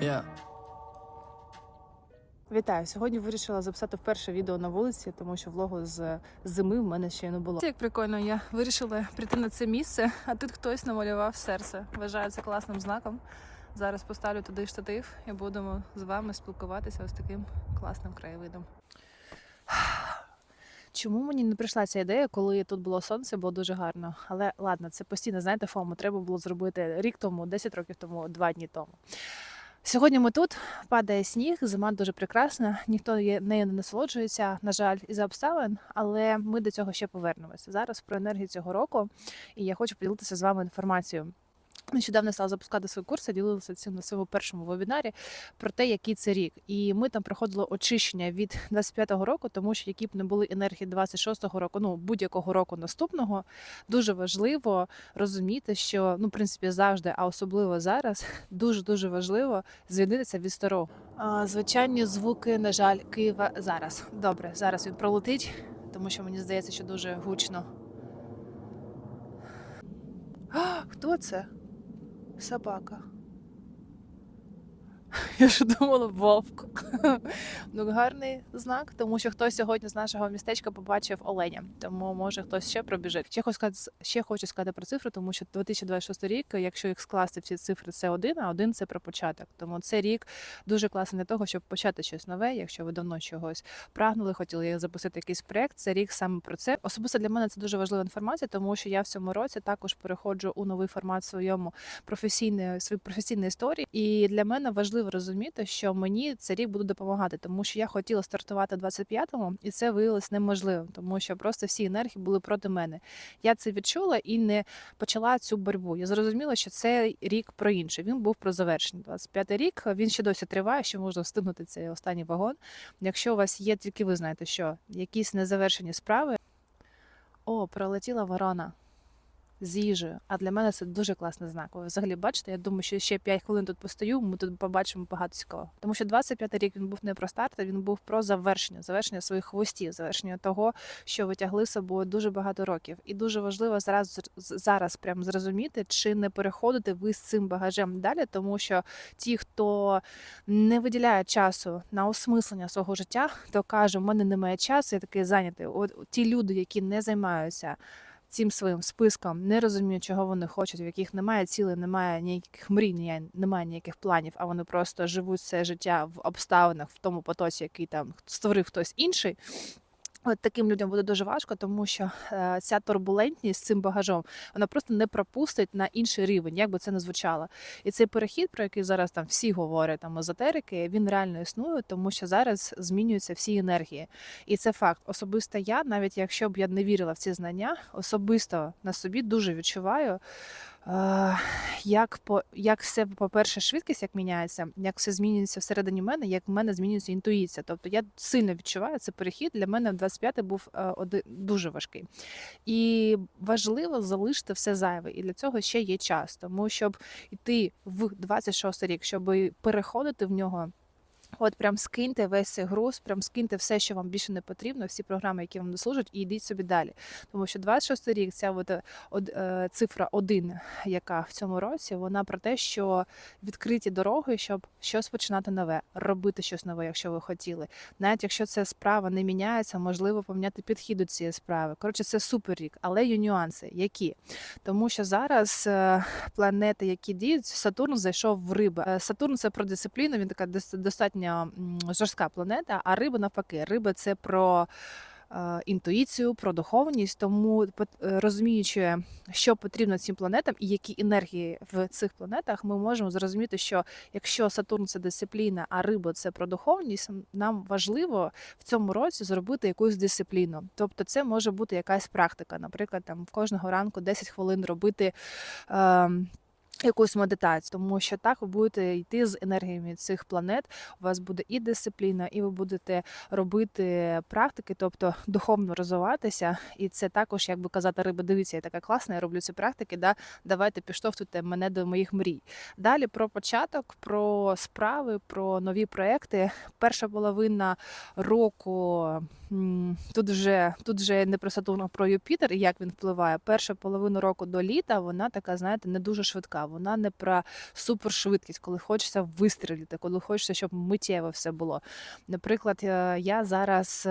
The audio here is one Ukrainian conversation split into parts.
Yeah. Вітаю! Сьогодні вирішила записати вперше відео на вулиці, тому що влогу з зими в мене ще не було. Як прикольно, я вирішила прийти на це місце, а тут хтось намалював серце. Вважаю це класним знаком. Зараз поставлю туди штатив і будемо з вами спілкуватися ось таким класним краєвидом. Чому мені не прийшла ця ідея, коли тут було сонце, було дуже гарно. Але ладно, це постійно, знаєте, фому треба було зробити рік тому, 10 років тому, 2 дні тому. Сьогодні ми тут падає сніг, зима дуже прекрасна. Ніхто нею не насолоджується, на жаль, із-за обставин, але ми до цього ще повернемося. Зараз про енергію цього року, і я хочу поділитися з вами інформацією. Нещодавно стала запускати свої курси, ділилася цим на своєму першому вебінарі про те, який це рік. І ми там проходили очищення від 25-го року, тому що які б не були енергії 26-го року, ну будь-якого року наступного, дуже важливо розуміти, що ну, в принципі, завжди, а особливо зараз, дуже дуже важливо звільнитися від старого. Звичайні звуки, на жаль, Києва зараз. Добре, зараз він пролетить, тому що мені здається, що дуже гучно. А, хто це? Собака. Я ж думала вовк. ну, гарний знак, тому що хтось сьогодні з нашого містечка побачив оленя. Тому може хтось ще пробіжить. Ще хочу сказати, ще хочу сказати про цифру, тому що 2026 рік, якщо їх скласти всі цифри, це один, а один це про початок. Тому це рік дуже класний для того, щоб почати щось нове. Якщо ви давно чогось прагнули, хотіли запустити якийсь проект. Це рік саме про це. Особисто для мене це дуже важлива інформація, тому що я в цьому році також переходжу у новий формат своєму професійної своїй професійній історії. І для мене важливо розуміти, що мені цей рік буде допомагати, тому що я хотіла стартувати 25-му, і це виявилось неможливим, тому що просто всі енергії були проти мене. Я це відчула і не почала цю боротьбу. Я зрозуміла, що це рік про інше. Він був про завершення. 25-й рік він ще досі триває, що можна встигнути цей останній вагон. Якщо у вас є, тільки ви знаєте, що якісь незавершені справи. О, пролетіла ворона з їжею. А для мене це дуже класний знак. Ви взагалі бачите, я думаю, що ще 5 хвилин тут постою, ми тут побачимо багато цікавого. Тому що 25-й рік він був не про старт, він був про завершення, завершення своїх хвостів, завершення того, що ви тягли з собою дуже багато років. І дуже важливо зараз зараз прям зрозуміти, чи не переходите ви з цим багажем далі, тому що ті, хто не виділяє часу на осмислення свого життя, то каже, у мене немає часу, я такий зайнятий. От ті люди, які не займаються цим своїм списком, не розуміють, чого вони хочуть, в яких немає цілей, немає ніяких мрій, немає ніяких планів, а вони просто живуть це життя в обставинах, в тому потоці, який там створив хтось інший. От таким людям буде дуже важко, тому що е, ця турбулентність з цим багажом вона просто не пропустить на інший рівень, як би це не звучало. І цей перехід, про який зараз там всі говорять, там езотерики, він реально існує, тому що зараз змінюються всі енергії. І це факт. Особисто я, навіть якщо б я не вірила в ці знання, особисто на собі дуже відчуваю. Е, Як по як все, по-перше, швидкість як міняється, як все змінюється всередині мене, як в мене змінюється інтуїція. Тобто я сильно відчуваю цей перехід. Для мене 25-й був е, один дуже важкий. І важливо залишити все зайве. І для цього ще є час. Тому щоб йти в 26 рік, щоб переходити в нього. От прям скиньте весь цей груз, прям скиньте все, що вам більше не потрібно, всі програми, які вам не служать, і йдіть собі далі. Тому що 26 рік, ця от, од, е, цифра 1, яка в цьому році, вона про те, що відкриті дороги, щоб щось починати нове, робити щось нове, якщо ви хотіли. Навіть якщо ця справа не міняється, можливо поміняти підхід до цієї справи. Коротше, це супер рік, але є нюанси, які тому що зараз е, планети, які діють, Сатурн зайшов в риби. Е, Сатурн це про дисципліну, він така дос- достатньо жорстка планета, а риба навпаки. Риба це про. е, Інтуїцію, про духовність, тому е, розуміючи, що потрібно цим планетам і які енергії в цих планетах, ми можемо зрозуміти, що якщо Сатурн це дисципліна, а риба це про духовність, нам важливо в цьому році зробити якусь дисципліну. Тобто, це може бути якась практика. Наприклад, там кожного ранку 10 хвилин робити. ем, Якусь медитацію, тому що так ви будете йти з енергіями цих планет. У вас буде і дисципліна, і ви будете робити практики, тобто духовно розвиватися. І це також, як би казати, риба, дивіться, я така класна, я роблю ці практики. Да, давайте підштовхуйте мене до моїх мрій. Далі про початок, про справи, про нові проекти. Перша половина року тут вже тут вже не про Сатурн, а про Юпітер і як він впливає. Перша половина року до літа вона така, знаєте, не дуже швидка. Вона не про супершвидкість, коли хочеться вистрілити, коли хочеться, щоб миттєво все було. Наприклад, е, я зараз.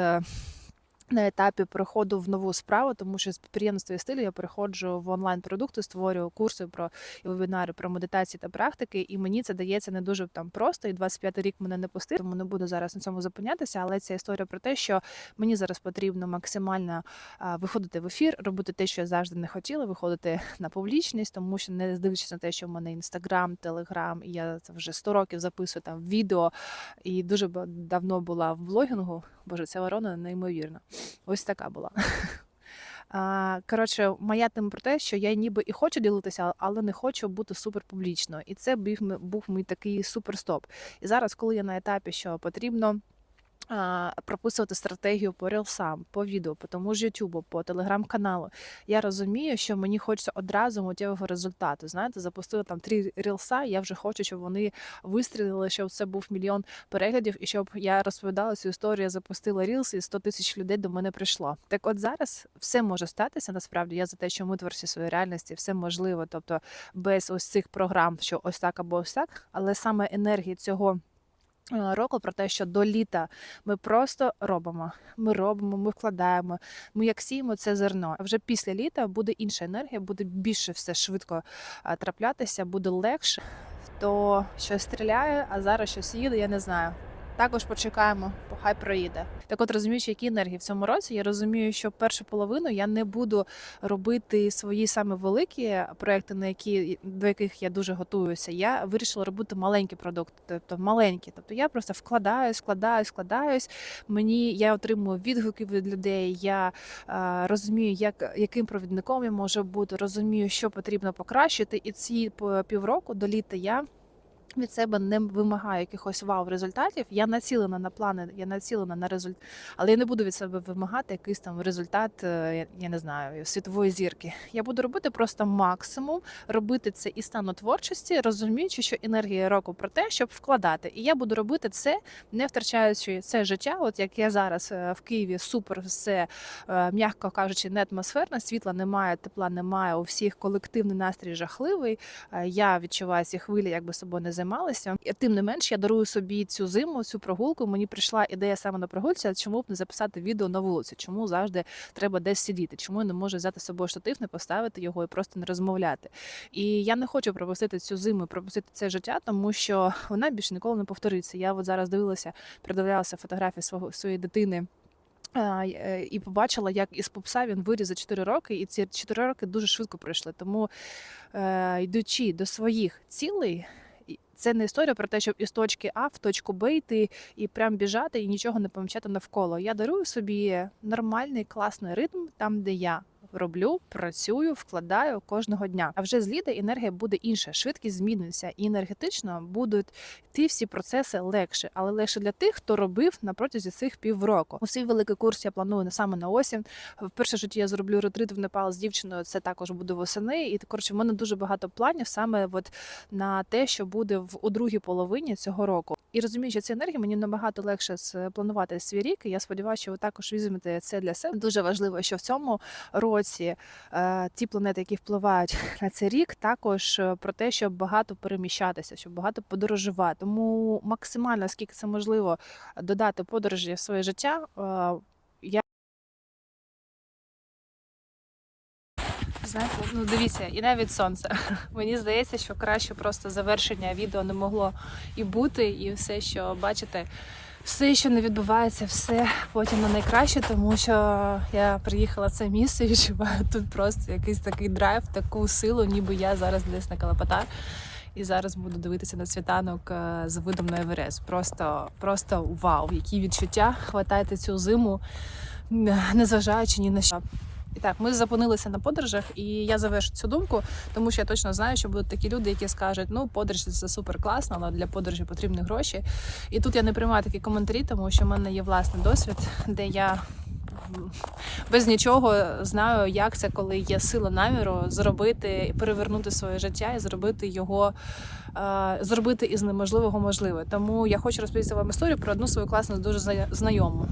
На етапі переходу в нову справу, тому що з підприємництва і стилю я переходжу в онлайн-продукти, створюю курси про і вебінари про медитації та практики, і мені це дається не дуже там просто. І 25 рік мене не пустив, тому не буду зараз на цьому зупинятися. Але ця історія про те, що мені зараз потрібно максимально а, виходити в ефір, робити те, що я завжди не хотіла, виходити на публічність, тому що не дивлячись на те, що в мене інстаграм, телеграм, і я це вже 100 років записую там відео, і дуже давно була в блогінгу. Боже, ця ворона неймовірна. Ось така була. Коротше, моя тема про те, що я ніби і хочу ділитися, але не хочу бути супер публічно. І це був, мій такий суперстоп. І зараз, коли я на етапі, що потрібно. Прописувати стратегію по рілсам, по відео, по тому ж Ютубу, по телеграм-каналу. Я розумію, що мені хочеться одразу миттєвого результату. Знаєте, запустила там три рілса. Я вже хочу, щоб вони вистрілили, щоб це був мільйон переглядів, і щоб я розповідала цю історію, запустила рілс, і 100 тисяч людей до мене прийшло. Так, от зараз все може статися. Насправді я за те, що ми творці своєї реальності, все можливо. Тобто без ось цих програм, що ось так або ось так, але саме енергії цього. Е, Року про те, що до літа ми просто робимо. Ми робимо, ми вкладаємо. Ми як сіємо це зерно. А вже після літа буде інша енергія, буде більше все швидко траплятися, буде легше. То щось стріляє, а зараз щось їде, я не знаю. Також почекаємо, хай проїде. Так от розуміючи, які енергії в цьому році, я розумію, що першу половину я не буду робити свої саме великі проекти, на які до яких я дуже готуюся. Я вирішила робити маленькі продукти, тобто маленькі. Тобто я просто вкладаюсь, вкладаюсь, вкладаюсь. Мені я отримую відгуки від людей. Я е, розумію, як яким провідником я можу бути, розумію, що потрібно покращити. І ці півроку до літа я. Від себе не вимагаю якихось вау результатів. Я націлена на плани, я націлена на результат, але я не буду від себе вимагати якийсь там результат, е, я, не знаю, світової зірки. Я буду робити просто максимум, робити це і стану творчості, розуміючи, що енергія року про те, щоб вкладати. І я буду робити це, не втрачаючи це життя. От як я зараз е, в Києві супер все е, м'яко кажучи, не атмосферно, світла немає, тепла немає. У всіх колективний настрій жахливий. Я відчуваю ці хвилі, якби собою не займалася. І тим не менш, я дарую собі цю зиму, цю прогулку. Мені прийшла ідея саме на прогулці. Чому б не записати відео на вулиці? Чому завжди треба десь сидіти? Чому я не можу взяти з собою штатив, не поставити його і просто не розмовляти? І я не хочу пропустити цю зиму, пропустити це життя, тому що вона більше ніколи не повториться. Я от зараз дивилася, передивлялася фотографії свого своєї дитини. Е, І побачила, як із попса він виріс за 4 роки, і ці 4 роки дуже швидко пройшли. Тому, е, йдучи до своїх цілей, це не історія про те, щоб із точки А в точку Б йти і прям біжати і нічого не помічати навколо. Я дарую собі нормальний класний ритм там, де я. Роблю, працюю, вкладаю кожного дня. А вже з літа енергія буде інша, швидкість зміниться, і енергетично будуть йти всі процеси легше, але легше для тих, хто робив на протязі цих півроку. У свій великий курс я планую не саме на осінь. В перше житті я зроблю ретрит в Непал з дівчиною. Це також буде восени. І коротше, в мене дуже багато планів саме от на те, що буде в у другій половині цього року. І розуміючи цю енергію, мені набагато легше спланувати свій рік. І я сподіваюся, що ви також візьмете це для себе. Дуже важливо, що в цьому році е, ті планети, які впливають на цей рік, також е, про те, щоб багато переміщатися, щоб багато подорожувати. Тому максимально скільки це можливо додати подорожі в своє життя. е, знаєте, ну дивіться, і навіть сонце. Мені здається, що краще просто завершення відео не могло і бути, і все, що бачите. Все, що не відбувається, все потім на найкраще, тому що я приїхала в це місце і відчуваю тут просто якийсь такий драйв, таку силу, ніби я зараз десь на Калапатар. І зараз буду дивитися на світанок е, з видом на Еверест. Просто, просто вау, які відчуття. Хватайте цю зиму, незважаючи ні на що. І так, ми зупинилися на подорожах, і я завершу цю думку, тому що я точно знаю, що будуть такі люди, які скажуть, ну подорож це супер класно, але для подорожі потрібні гроші. І тут я не приймаю такі коментарі, тому що в мене є власний досвід, де я без нічого знаю, як це, коли є сила наміру зробити, перевернути своє життя і зробити його. е, Зробити із неможливого можливе. Тому я хочу розповісти вам історію про одну свою класну дуже зна- знайому.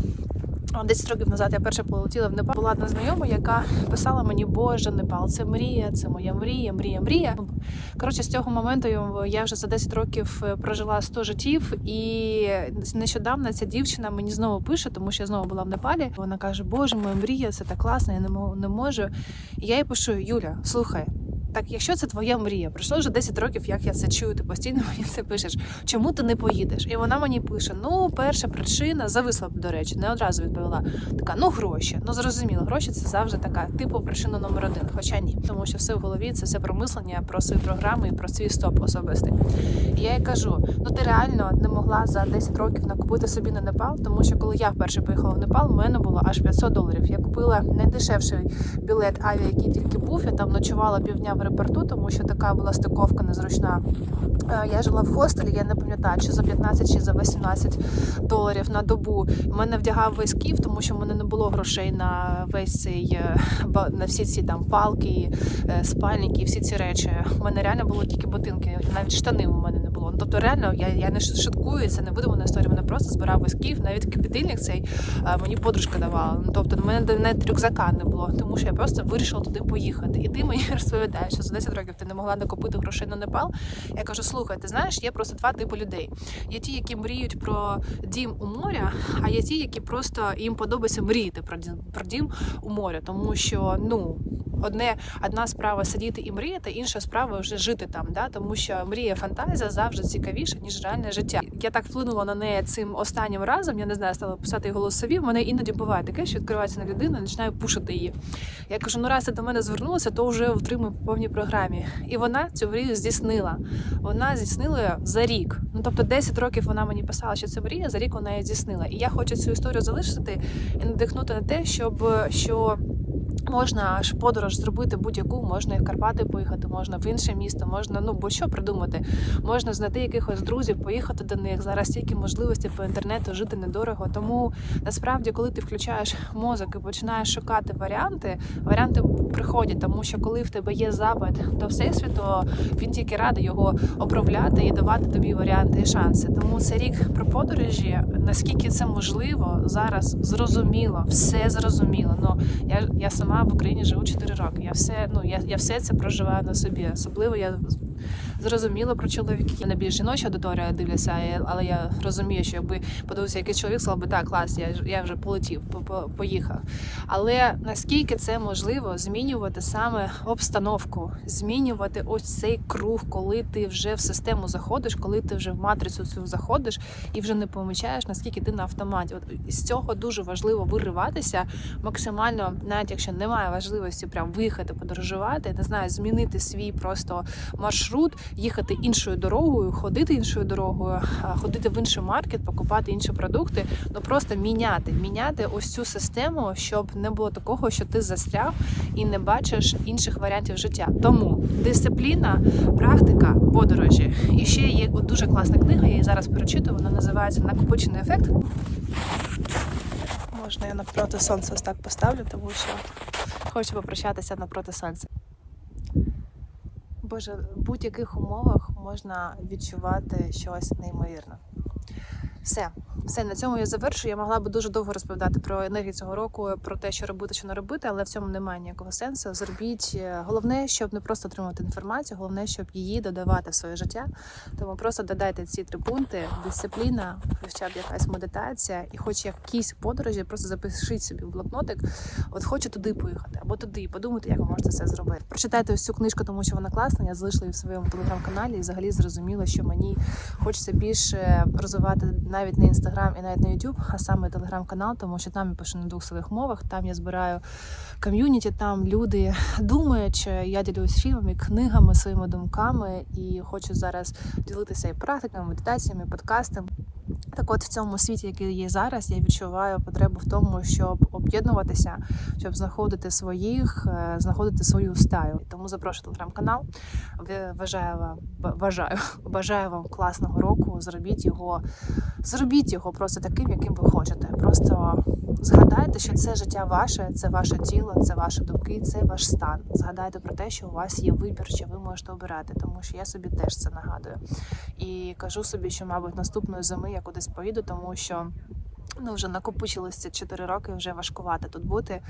А 10 років назад я перше полетіла в Непал. Була одна знайома, яка писала мені, Боже, Непал, це мрія, це моя мрія, мрія, мрія. Коротше, з цього моменту я вже за 10 років е, прожила 100 життів, і нещодавно ця дівчина мені знову пише, тому що я знову була в Непалі. Вона каже: Боже, моя мрія, це так класно, я не можу. І я їй пишу: Юля, слухай. Так, якщо це твоя мрія, пройшло вже 10 років, як я це чую, ти постійно мені це пишеш. Чому ти не поїдеш? І вона мені пише: ну, перша причина зависла, до речі, не одразу відповіла. Така, ну гроші. Ну зрозуміло, гроші це завжди така, типу, причина номер один. Хоча ні, тому що все в голові це все про мислення, про свої програми і про свій стоп особистий. І я їй кажу: ну ти реально не могла за 10 років накупити собі на Непал, тому що коли я вперше поїхала в Непал, у мене було аж 500 доларів. Я купила найдешевший білет авіа, який тільки був. Я там ночувала півдня в аеропорту, тому що така була стиковка незручна. Е, Я жила в хостелі, я не пам'ятаю, чи за 15, чи за 18 доларів на добу. Мене вдягав весь Київ, тому що в мене не було грошей на весь цей е, на всі ці там палки, е, спальники, всі ці речі. У мене реально було тільки ботинки, навіть штани у мене не. Ну, тобто, реально, я, я не шуткую, це не видумана історія. Мене просто збирав весь Київ, навіть кипятильник цей мені подружка давала. Ну тобто, в мене навіть рюкзака не було, тому що я просто вирішила туди поїхати. І ти мені розповідаєш, що за 10 років ти не могла накопити грошей на Непал. Я кажу: слухай, ти знаєш, є просто два типи людей. Є ті, які мріють про дім у моря, а є ті, які просто їм подобається мріяти про дім, про дім у моря, тому що ну. Одне одна справа сидіти і мріяти, інша справа вже жити там. Да? Тому що мрія фантазія завжди цікавіша, ніж реальне життя. Я так вплинула на неї цим останнім разом. Я не знаю, стала писати голосові. В мене іноді буває таке, що відкривається на людину, і починаю пушити її. Я кажу: ну раз ти до мене звернулася, то вже втримуй по повній програмі. І вона цю мрію здійснила. Вона здійснила за рік. Ну тобто 10 років вона мені писала, що це мрія, за рік вона її здійснила. І я хочу цю історію залишити і надихнути на те, щоб що. Можна аж подорож зробити будь-яку, можна і в Карпати поїхати, можна в інше місто, можна ну будь-що придумати. Можна знайти якихось друзів, поїхати до них. Зараз стільки можливостей по інтернету жити недорого. Тому насправді, коли ти включаєш мозок і починаєш шукати варіанти, варіанти приходять, тому що коли в тебе є запит до всесвіту, він тільки радий його обробляти і давати тобі варіанти і шанси. Тому це рік про подорожі. Наскільки це можливо зараз зрозуміло, все зрозуміло. Ну я, я сама в Україні живу 4 роки. Я все, ну я, я все це проживаю на собі. Особливо я зрозуміла про чоловіків. Я не більш жіноча аудиторія дивлюся, але я розумію, що якби подивився якийсь чоловік, сказав би так, клас, я, я вже полетів, по- по- поїхав. Але наскільки це можливо змінювати саме обстановку, змінювати ось цей круг, коли ти вже в систему заходиш, коли ти вже в матрицю цю заходиш і вже не помічаєш, наскільки ти на автоматі. От з цього дуже важливо вириватися максимально, навіть якщо немає важливості прям виїхати, подорожувати, не знаю, змінити свій просто маршрут, їхати іншою дорогою, ходити іншою дорогою, ходити в інший маркет, покупати інші продукти. Ну просто міняти, міняти ось цю систему, щоб не було такого, що ти застряг і не бачиш інших варіантів життя. Тому дисципліна, практика, подорожі. І ще є дуже класна книга, я її зараз перечитую. Вона називається Накопичений ефект. Можна я навпроти сонця ось так поставлю, тому що хочу попрощатися навпроти сонця. Боже, в будь-яких умовах можна відчувати щось неймовірне. Все, все на цьому я завершую. Я могла би дуже довго розповідати про енергію цього року, про те, що робити, що не робити, але в цьому немає ніякого сенсу. Зробіть е, головне, щоб не просто отримувати інформацію, головне, щоб її додавати в своє життя. Тому просто додайте ці три пункти: дисципліна, хоча б якась медитація, і хоч якісь подорожі, просто запишіть собі в блокнотик. От хочу туди поїхати або туди, і подумайте, як ви можете це зробити. Прочитайте ось цю книжку, тому що вона класна. Я залишила її в своєму телеграм-каналі і взагалі зрозуміла, що мені хочеться більше розвивати навіть не інстаграм і навіть не Ютуб, а саме телеграм-канал, тому що там я пишу на двох своїх мовах. Там я збираю ком'юніті, там люди думають, я ділюсь фільмами, книгами, своїми думками і хочу зараз ділитися і практиками, медитаціями, подкастами. Так от в цьому світі, який є зараз, я відчуваю потребу в тому, щоб об'єднуватися, щоб знаходити своїх, е, знаходити свою стаю. Тому запрошую телеграм-канал. Вважаю вам бажаю, бажаю вам класного року. Зробіть його, зробіть його просто таким, яким ви хочете. Просто згадайте, що це життя ваше, це ваше тіло, це ваші думки, це ваш стан. Згадайте про те, що у вас є вибір, що ви можете обирати, тому що я собі теж це нагадую. І кажу собі, що, мабуть, наступної зими я кудись поїду, тому що Ну, вже накопичилося 4 роки, вже важкувати тут бути.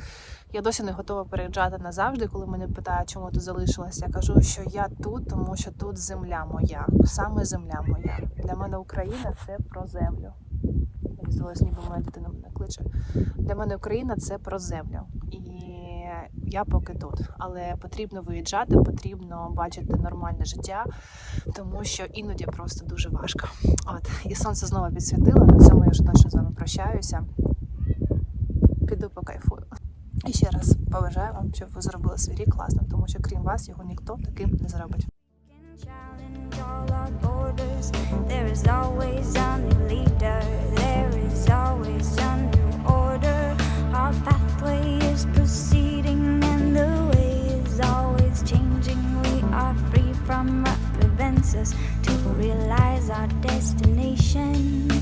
Я досі не готова переїжджати назавжди. Коли мене питають, чому ти залишилася, я кажу, що я тут, тому що тут земля моя, саме земля моя. Для мене Україна це про землю. Мені здалось, ніби моя дитина мене кличе. Для мене Україна це про землю. І я поки тут. Але потрібно виїжджати, потрібно бачити нормальне життя, тому що іноді просто дуже важко. От, і сонце знову підсвітило. На цьому я вже точно з вами прощаюся. Піду покайфую. І ще раз побажаю вам, щоб ви зробили свій рік класним, тому що крім вас його ніхто таким не зробить. Us to realize our destination.